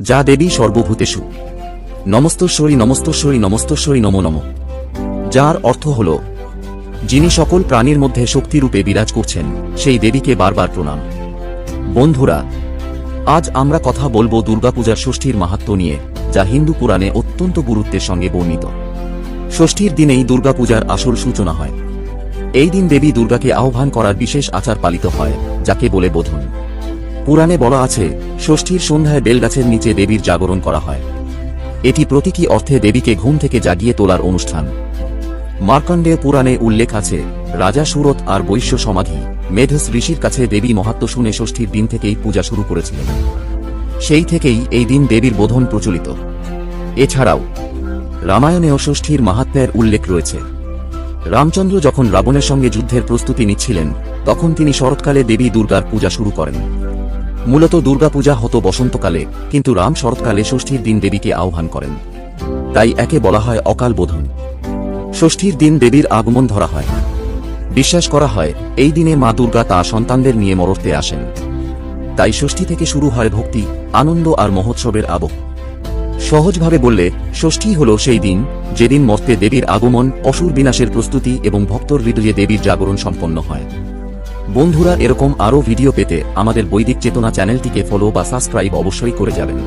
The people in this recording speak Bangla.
যা দেবী সর্বভূতেষু। নমস্তস্বরী নমস্তস্বরী নমস্তস্বরী, নমো নম। যার অর্থ হল, যিনি সকল প্রাণীর মধ্যে শক্তিরূপে বিরাজ করছেন, সেই দেবীকে বারবার প্রণাম। বন্ধুরা, আজ আমরা কথা বলব দুর্গাপূজার ষষ্ঠীর মাহাত্ম্য নিয়ে, যা হিন্দু পুরাণে অত্যন্ত গুরুত্বের সঙ্গে বর্ণিত। ষষ্ঠীর দিনেই দুর্গাপূজার আসল সূচনা হয়। এই দিন দেবী দুর্গাকে আহ্বান করার বিশেষ আচার পালিত হয়, যাকে বলে বোধন। পুরাণে বলা আছে ষষ্ঠীর সন্ধ্যায় বেলগাছের নিচে দেবীর জাগরণ করা হয়। এটি প্রতীকী অর্থে দেবীকে ঘুম থেকে জাগিয়ে তোলার অনুষ্ঠান। মার্কণ্ডেয় পুরাণে উল্লেখ আছে, রাজা সুরত আর বৈশ্য সমাধি, মেধস ঋষির কাছে দেবী মহাত্ম শুনে ষষ্ঠীর দিন থেকেই পূজা শুরু করেছিলেন। সেই থেকেই এই দিন দেবীর বোধন প্রচলিত। এছাড়াও, রামায়ণেও ষষ্ঠীর মাহাত্ম্যের উল্লেখ রয়েছে। রামচন্দ্র যখন রাবণের সঙ্গে যুদ্ধের প্রস্তুতি নিচ্ছিলেন, তখন তিনি শরৎকালে দেবী দুর্গার পূজা শুরু করেন। মূলত দুর্গাপূজা হতো বসন্তকালে, কিন্তু রাম শরৎকালে ষষ্ঠীর দিন দেবীকে আহ্বান করেন। তাই একে বলা হয় অকাল বোধন। ষষ্ঠীর দিন দেবীর আগমন ধরা হয়। বিশ্বাস করা হয়, এই দিনে মা দুর্গা তার সন্তানদের নিয়ে মরতে আসেন। তাই ষষ্ঠী থেকে শুরু হয় ভক্তি, আনন্দ আর মহোৎসবের আবহ। সহজভাবে বললে, ষষ্ঠী হল সেই দিন, যেদিন মর্তে দেবীর আগমন, অসুর বিনাশের প্রস্তুতি এবং ভক্তর হৃদয়ে দেবীর জাগরণ সম্পন্ন হয়। বন্ধুরা এরকম আরও ভিডিও পেতে আমাদের বৈদিক চেতনা চ্যানেলটিকে ফলো বা সাবস্ক্রাইব অবশ্যই করে যাবেন।